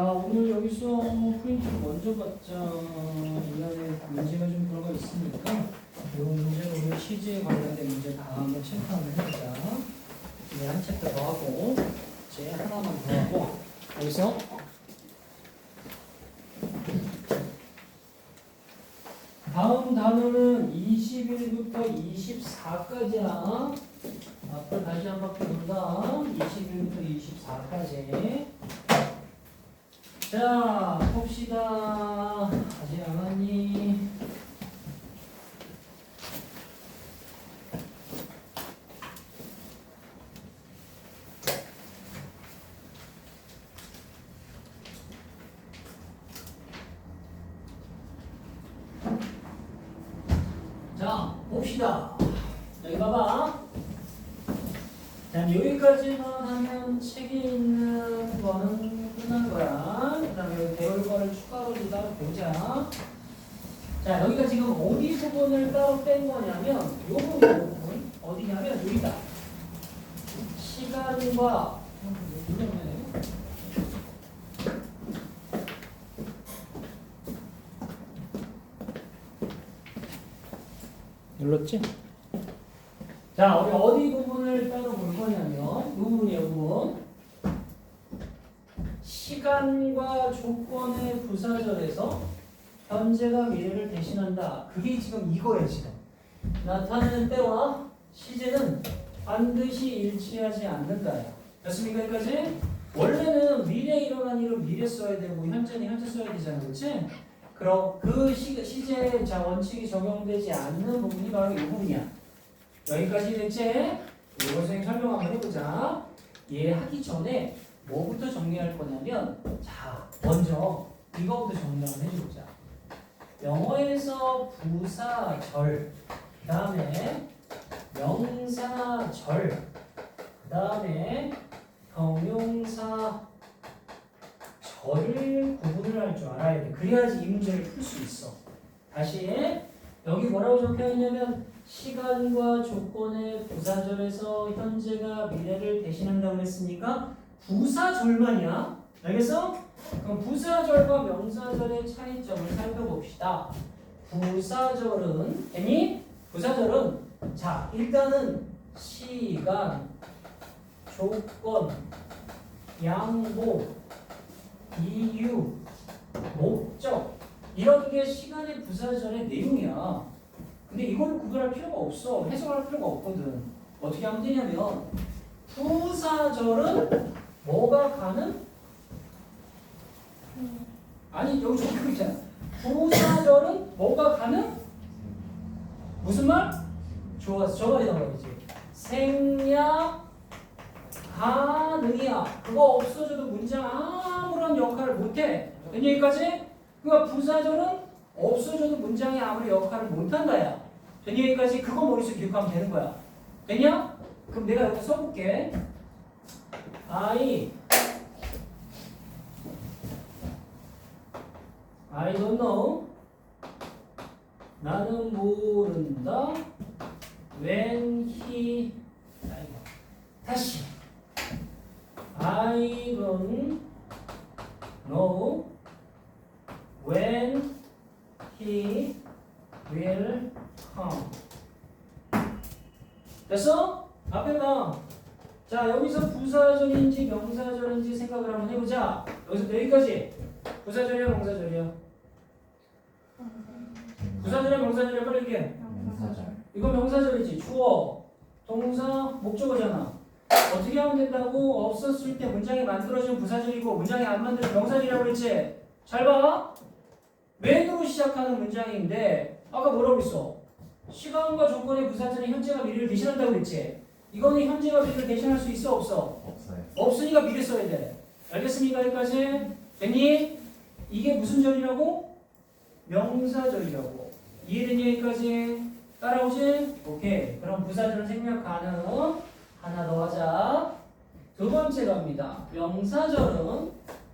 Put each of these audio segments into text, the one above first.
자, 오늘 여기서 프린트 먼저 받자. 이 안에 문제가 좀 들어가 있으니까 이 문제 오늘 취지에 관련된 문제 다 한번 체크 한번 해보자. 이제 한 챕터 더 하고 이제 하나만 더 하고 여기서 다음 단어는 21부터 24까지야. 앞으로 다시 한 바퀴 돈다. 21부터 24까지. 자, 봅시다. 아직 안 왔니? 자, 봅시다. 여기 봐봐. 자, 여기까지만 하면 책에 있는 거는 끝난 거야. 그 다음에 여기 배울 거를 추가로 두다 보자. 자, 여기가 지금 어디 부분을 따로 뺀 거냐면, 요 부분. 어디냐면, 여기다. 시간과, 눌렀지? 자, 우리 어디 부분을 따로 볼 거냐면, 이 부분이에요, 이 부분. 시간과 조건의 부사절에서 현재가 미래를 대신한다. 그게 지금 이거예요, 지금. 나타내는 때와 시제는 반드시 일치하지 않는다야. 됐습니까, 여기까지? 원래는 미래에 일어난 일은 미래 써야 되고, 현재는 현재 써야 되잖아, 그렇지? 그럼 그 시, 시제 자 원칙이 적용되지 않는 부분이 바로 이 부분이야. 여기까지 됐지? 이거 선생님 설명 한번 해보자. 얘 하기 전에 뭐부터 정리할 거냐면 자 먼저 이거부터 정리 한번 해주자. 영어에서 부사절 그 다음에 명사절 그 다음에 형용사 절을 구분을 할 줄 알아야 돼. 그래야지 이 문제를 풀 수 있어. 다시 여기 뭐라고 적혀 있냐면 시간과 조건의 부사절에서 현재가 미래를 대신한다고 했으니까 부사절만이야. 알겠어? 그럼 부사절과 명사절의 차이점을 살펴봅시다. 부사절은 됐니? 부사절은 자 일단은 시간, 조건, 양보, 이유, 목적 이런 게 시간의 부사절의 내용이야. 근데 이거를 구별할 필요가 없어. 해석할 필요가 없거든. 어떻게 하면 되냐면 부사절은 뭐가 가는? 아니 여기 적혀 있잖아. 부사절은 뭐가 가는? 무슨 말? 좋았어. 저 말이다 말이지. 생략 가능이야. 그거 없어져도 문장 아무런 역할을 못해. 된 얘기까지? 그러니까 부사절은 없어져도 문장에 아무리 역할을 못한다야. 된 얘기까지 그거 머릿속에 기억하면 되는 거야. 됐냐? 그럼 내가 여기 써볼게. I I don't know. 나는 모른다. When he 아이고. 다시 I don't know when he will come. 됐어? 앞에 봐. 자, 여기서 부사절인지 명사절인지 생각을 한번 해보자. 여기서 여기까지. 부사절이야, 명사절이야? 부사절이야, 명사절이야? 빨리 얘기해. 명사절 이거 명사절이지. 주어, 동사, 목적어잖아. 어떻게 하면 된다고? 없었을 때 문장이 만들어지면 부사절이고 문장이 안 만들어지면 명사절이라고 그랬지? 잘 봐. when으로 시작하는 문장인데 아까 뭐라고 그랬어? 시간과 조건의 부사절이 현재가 미래를 대신한다고 그랬지? 이거는 현재가 미래를 대신할 수 있어 없어? 없어요 없으니까 미래 써야 돼. 알겠습니까? 여기까지? 됐니? 이게 무슨 절이라고? 명사절이라고. 이해됐니? 여기까지? 따라오지? 오케이. 그럼 부사절 생략 가능. 하나 더 하자. 두 번째 갑니다. 명사절은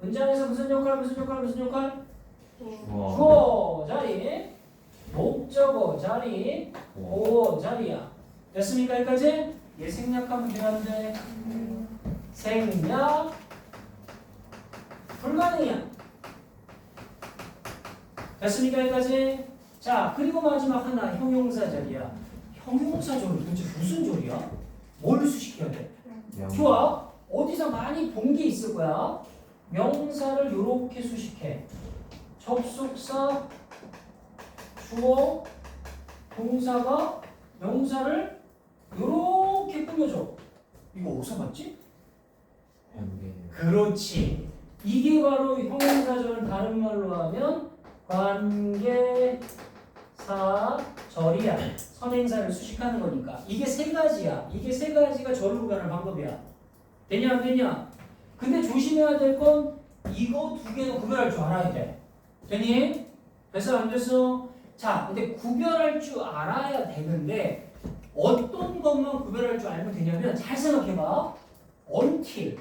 문장에서 무슨 역할, 무슨 역할, 무슨 역할? 주어 주어 자리, 목적어 자리, 오 자리야. 됐습니까? 여기까지? 얘 생략하면 되는데 생략 불가능이야. 됐습니까 여기까지? 자 그리고 마지막 하나 형용사절이야. 형용사절은 도대체 무슨 절이야? 뭘 수식해야 돼? 좋아. 어디서 많이 본 게 있을 거야. 명사를 이렇게 수식해. 접속사, 주어, 동사가 명사를 이렇게 꾸며줘. 이거 어디서 봤지? 그렇지. 이게 바로 형용사절은 다른 말로 하면 관계사절이야. 선행사를 수식하는 거니까. 이게 세 가지야. 이게 세 가지가 절을 구별하는 방법이야. 되냐 안 되냐? 근데 조심해야 될 건 이거 두 개는 구별할 줄 알아야 돼. 되니? 됐어 안 됐어? 자, 근데 구별할 줄 알아야 되는데 어떤 것만 구별할 줄 알면 되냐면 잘 생각해봐. until.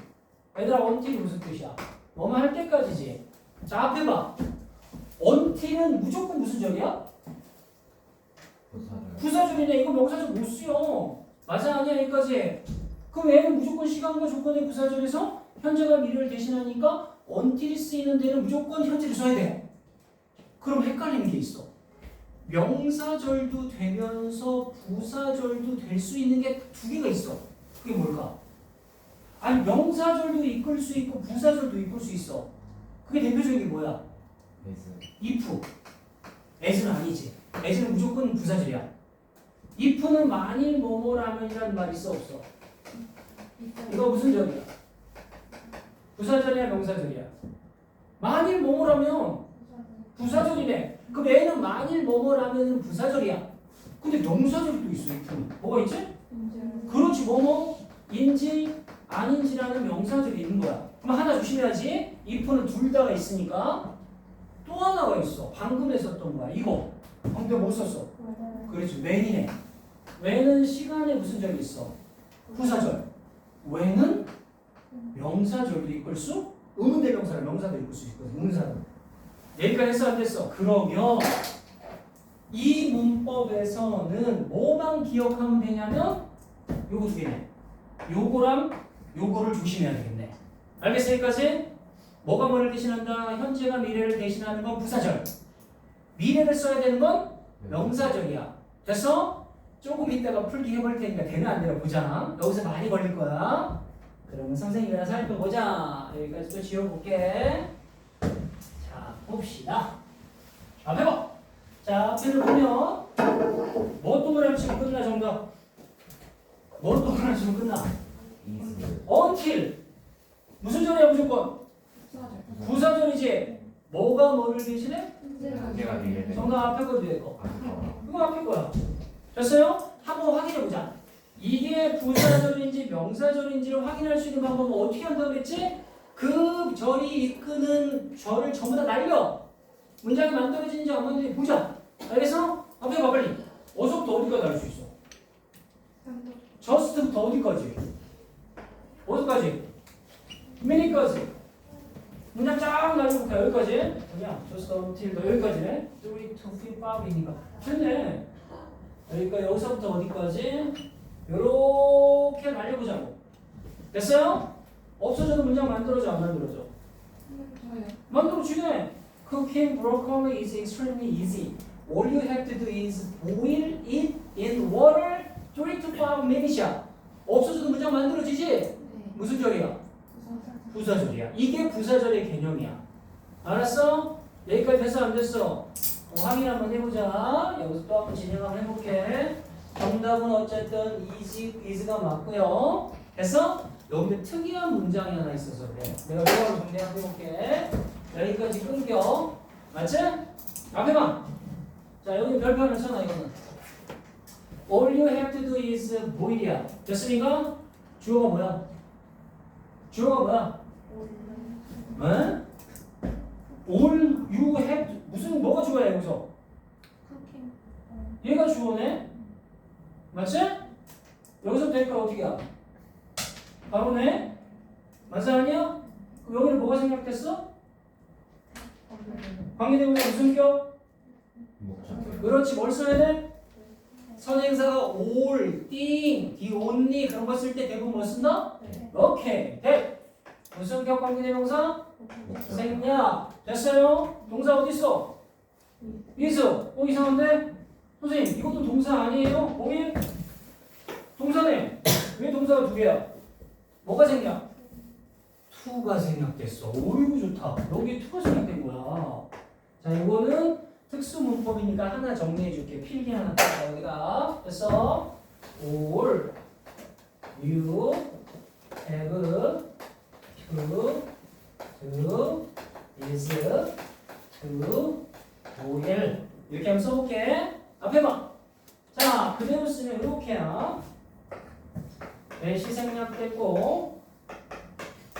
얘들아 until이 무슨 뜻이야? 뭐만 할 때까지지. 자 앞에 봐. until은 무조건 무슨 절이야? 부사절이네. 이거 명사절 못 쓰여. 맞아 아니야 여기까지. 그럼 얘는 무조건 시간과 조건의 부사절에서 현재가 미래를 대신하니까 until이 쓰이는 데는 무조건 현재를 써야 돼. 그럼 헷갈리는 게 있어. 명사절도 되면서 부사절도 될 수 있는 게 두 개가 있어. 그게 뭘까? 아니 명사절도 이끌 수 있고 부사절도 이끌 수 있어. 그게 대표적인 게 뭐야? if. as는 아니지. as는 무조건 부사절이야. if는 만일 뭐뭐라면이라는 말 있어 없어? 이거 무슨 절이야? 부사절이야 명사절이야? 만일 뭐뭐라면 부사절이네. 그럼 얘는 만일 뭐뭐라면 부사절이야. 근데 명사절도 있어 if는. 뭐가 있지? 그렇지 뭐뭐 인지 아닌지라는 명사절이 있는 거야. 그럼 하나 조심해야지. if는 둘 다가 있으니까 또 하나가 있어. 방금 했었던 거야. 이거. 방금 내가 못 썼어. 그렇지. when이네. when은 시간에 무슨 절이 있어? 부사절. when은 명사절도 이끌 수, 의문대명사를 명사도 이끌 수 있거든. 의문사를. 여기까지 했어 안 됐어? 그러면 이 문법에서는 뭐만 기억하면 되냐면 요거 두 개네. 요거랑 요거를 조심해야 되겠네. 알겠어 여기까지? 뭐가 뭐를 대신한다? 현재가 미래를 대신하는 건 부사절. 미래를 써야 되는 건 명사절이야. 됐어? 조금 이따가 풀기 해볼 테니까 되나 안 되나 보자. 여기서 많이 걸릴 거야. 그러면 선생님이랑 살펴보자. 여기까지 또 지워볼게. 자, 봅시다. 앞에 봐. 자, 앞에를 보면 뭐 동그라미 치면 끝나 정답. 뭐 동그라미 치면 끝나. until 무슨 절이야 무조건? 부사절이지. 뭐가 뭐를 대신해? 정답 앞에 거 뒤에 거. 이거 앞에 거야. 됐어요? 한번 확인해 보자. 이게 부사절인지 명사절인지를 확인할 수 있는 방법은 어떻게 한다고 그랬지? 그 절이 이끄는 절을 전부 다 날려. 문장이 만들어지는지 안 만들어지는지 보자. 알겠어? 앞에 봐 빨리. 어서부터 어디까지 알수 있어? 저스트부터 어디까지? 어디까지? 미니까지. 문장 쫙 날려볼까 여기까지? 그냥 just until 너 여기까지네. 3, 2, 3, 5이니까 됐네. 여기까 여기서부터 어디까지? 요렇게 날려보자고. 됐어요? 없어져도 문장 만들어져 안 만들어져? 만들어지네. Cooking broccoli is extremely easy. All you have to do is boil it in water 3 to 5 minutes야. 없어져도 문장 만들어지지? 무슨 절이야? 부사절이야. 이게 부사절의 개념이야. 알았어? 여기까지 됐어 안 됐어? 어, 확인 한번 해보자. 여기서 또 한번 진행 한번 해볼게. 정답은 어쨌든 is, is가 맞고요. 됐어? 여기 특이한 문장이 하나 있어서 그래. 내가 이거로 정리 한번 해볼게. 여기까지 끊겨. 맞지? 앞에 봐. 자 여기 별표 하나 쳐놔 이거는. All you have to do is boil이야. 됐습니까? 주어가 뭐야? 주어가 뭐야? 응? All you have to, 무슨 뭐가 주어야 여기서? 얘가 주어네? 맞지? 여기서 될까 어떻게 야 바로네? 맞아 아니야? 그럼 여기는 뭐가 생략됐어? 관계대명사 무슨 격? 그렇지 뭘 써야 돼? 선행사가 all, 띵, the only 그런 거 쓸 때 대부분 뭐 쓴다? 오케이 돼 무슨 격 관계대명사? 생략. 됐어요? 동사 어디 있어? 있어. 어 이상한데? 선생님 이것도 동사 아니에요? 공일? 동사네. 왜 동사가 두 개야? 뭐가 생략? 투가 생략됐어. 오이고 좋다. 여기 투가 생략된 거야. 자 이거는 특수 문법이니까 하나 정리해 줄게. 필기 하나 딱 여기다. 됐어? all you have to do is to will 이렇게 한번 써볼게 앞에 봐 자 그대로 쓰면 이렇게야 대시 생략됐고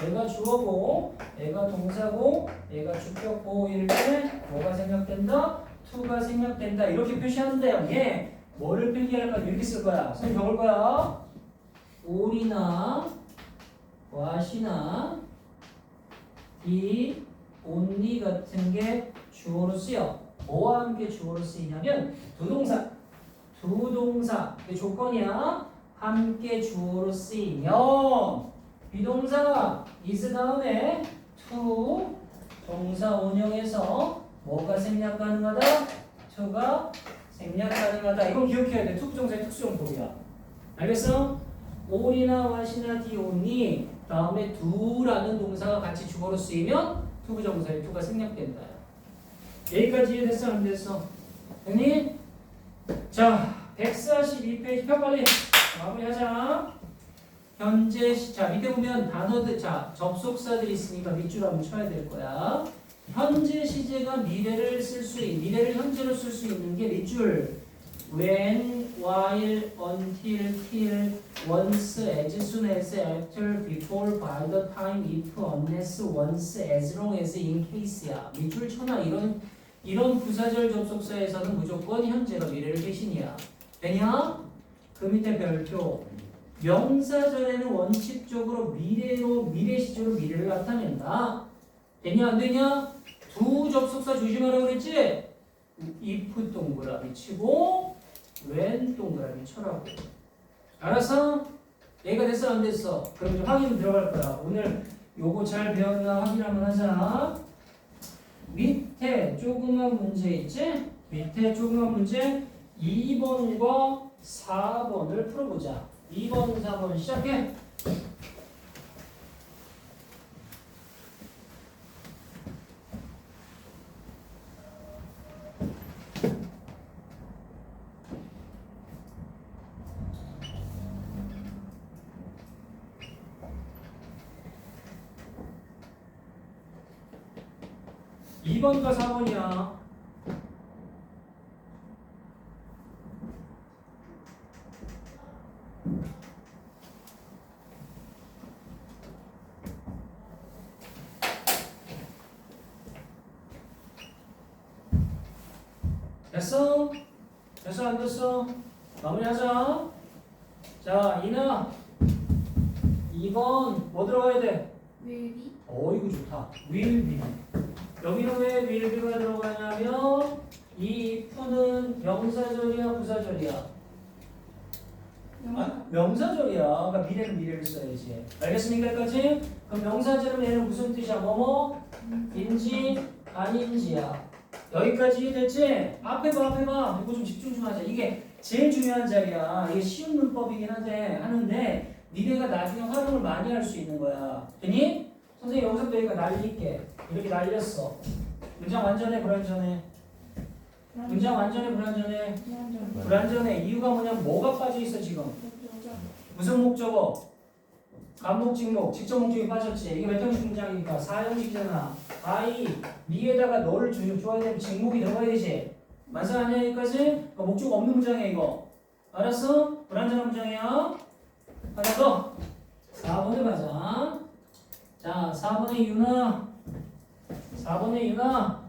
얘가 주어고 얘가 동사고 얘가 주격고 이럴 때 뭐가 생략된다? to가 생략된다. 이렇게 표시하는데요. 얘 뭐를 필기할까 이렇게 쓸 거야. 선생님 적을 거야. 올이나 what이나 이 only 같은 게 주어로 쓰여. 뭐와 함께 주어로 쓰이냐면 두 동사. 두 동사. 이게 조건이야 함께 주어로 쓰이면 비동사 is 다음에 to 동사 원형에서 뭐가 생략 가능하다? to가 생략 가능하다 이건 기억해야 돼 투부정사의 특수용법이야 알겠어? 올이나 what이나 only 다음에 do라는 동사가 같이 주어로 쓰이면 투부정사의 to가 생략된다 여기까지 이해됐어 안 됐어? 됐니? 자 142페이지 펴 빨리 마무리하자. 현재 시자 밑에 보면 단어들 자 접속사들이 있으니까 밑줄 한번 쳐야 될 거야. 현재 시제가 미래를 쓸 수 있는 미래를 현재로 쓸 수 있는 게 밑줄. when, while, until, till, once, as soon as, after, before, by the time, if, unless, once, as long as, in case야. 밑줄 쳐놔. 이런 이런 부사절 접속사에서는 무조건 현재가 미래를 대신이야. 되냐? 그 밑에 별표 명사절에는 원칙적으로 미래로 미래 시제로 미래를 나타낸다. 되냐 안 되냐? 두 접속사 조심하라 그랬지? if 동그라미 치고 when 동그라미 쳐라고. 알았어? 얘가 됐어 안 됐어? 그럼 이제 확인 들어갈 거야. 오늘 요거 잘 배웠나 확인 한번 하자. 밑에 조그만 문제 있지? 밑에 조그만 문제 2번과 4번을 풀어보자. 2번, 4번 시작해. 이번과 4번이야. 됐어? 됐어 안 됐어? 마무리하자. 자 이나 2번 뭐 들어가야 돼? 웨비 어이구 좋다. will be. 여기는 왜 will be가 들어가냐면 이 if는 명사절이야 부사절이야? 아, 명사절이야. 그러니까 미래는 미래를 써야지. 알겠습니까 여기까지? 그럼 명사절은 얘는 무슨 뜻이야? 뭐뭐? 인지 아닌지야. 여기까지 됐지? 앞에 봐 앞에 봐. 이거 좀 집중 좀 하자. 이게 제일 중요한 자리야. 이게 쉬운 문법이긴 한데 하는데 니네가 나중에 활용을 많이 할 수 있는 거야. 되니? 선생님 여기서부터 여기가 날릴게. 이렇게 날렸어. 문장 완전해 불완전해? 문장 완전해 불완전해? 불완전해. 이유가 뭐냐면 뭐가 빠져 있어 지금? 무슨 목적어? 감목 직목 직접 목적이 빠졌지. 이게 몇 형식 문장이니까 4형식이잖아. I 미에다가 너를 주, 줘야 되면 직목이 들어가야 되지. 맞아 아니야 여기까지? 어, 목적 없는 문장이야 이거. 알았어? 불완전한 문장이야. 하나 더. 4번을 가자. 자 4번의 유나. 4번의 유나.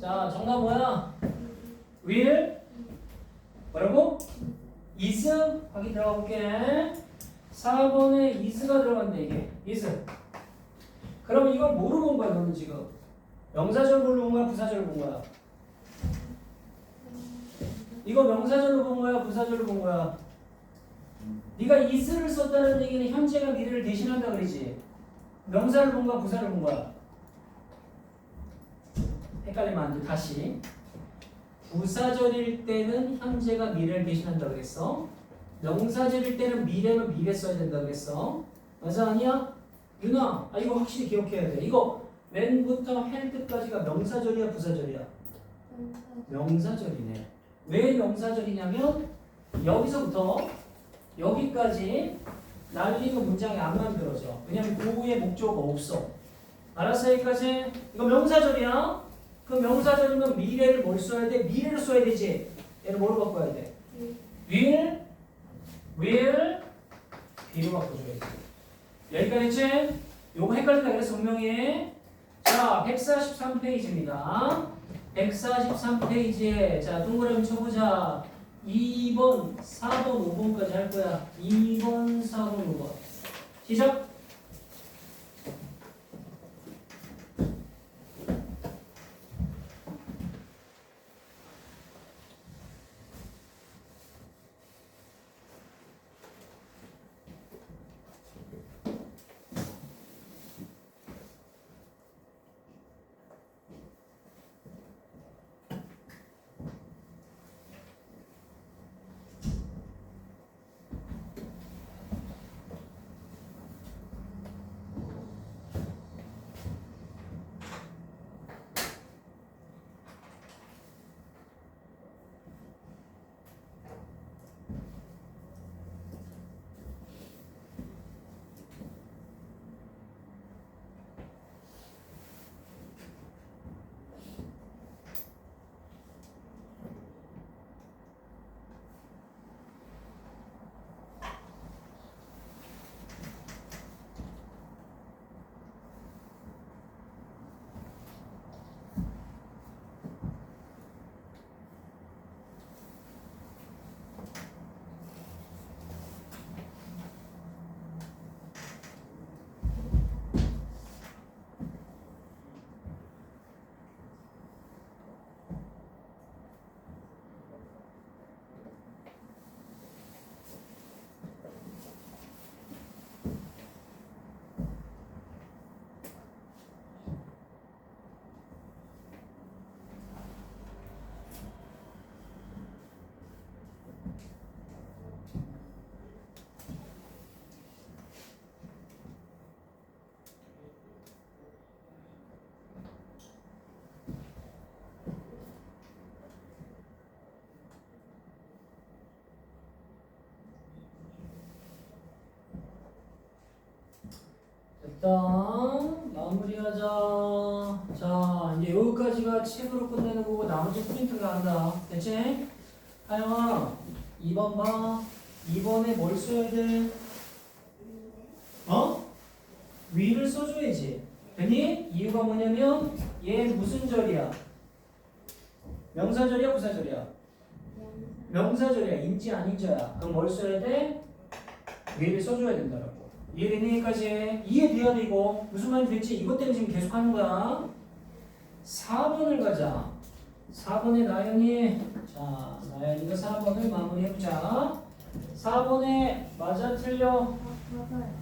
자 정답 뭐야? will 뭐라고? is 확인 들어가 볼게 4번에 is가 들어간대 이게 is 그럼 이걸 뭐로 본 거야 너는 지금 명사절로 본 거야 부사절로 본 거야 이거 명사절로 본 거야 부사절로 본 거야 네가 is를 썼다는 얘기는 현재가 미래를 대신한다 그러지 명사를 본 거야, 부사를 본 거야? 헷갈리면 안 돼. 다시. 부사절일 때는 현재가 미래를 대신한다 그랬어. 명사절일 때는 미래는 미래 써야 된다 그랬어. 맞아 아니야? 윤아, 아 이거 확실히 기억해야 돼. 이거 맨부터 헬트까지가 명사절이야, 부사절이야? 명사절이네. 왜 명사절이냐면 여기서부터 여기까지 날리는 문장이 안 만들어져. 왜냐면 고의 목적어가 없어. 알았어 여기까지? 이거 명사절이야. 그 명사절이면 미래를 뭘 써야 돼? 미래를 써야 되지. 얘를 뭐로 바꿔야 돼? will, will, be로 바꿔줘야지. 여기까지 했지? 요거 헷갈린다 그래서 분명히. 자, 143페이지입니다. 143페이지에 자 동그라미 쳐보자 2번, 4번, 5번까지 할 거야 2번, 4번, 5번 시작 일단 마무리하자 자 이제 여기까지가 책으로 끝내는 거고 나머지 프린트가 한다 됐지? 하영아 2번 봐 2번에 뭘 써야 돼? 어? 위를 써줘야지 됐니? 이유가 뭐냐면 얘 무슨 절이야? 명사절이야 부사절이야? 명사절이야 인지 아닌자야 그럼 뭘 써야 돼? 위를 써줘야 된다라고 이해되니 여기까지 이해돼야 돼 이거 무슨 말인지 됐지? 이것 때문에 지금 계속 하는 거야 4번을 가자 4번에 나연이 자 나연이가 4번을 마무리해보자 4번에 맞아 틀려 맞아요.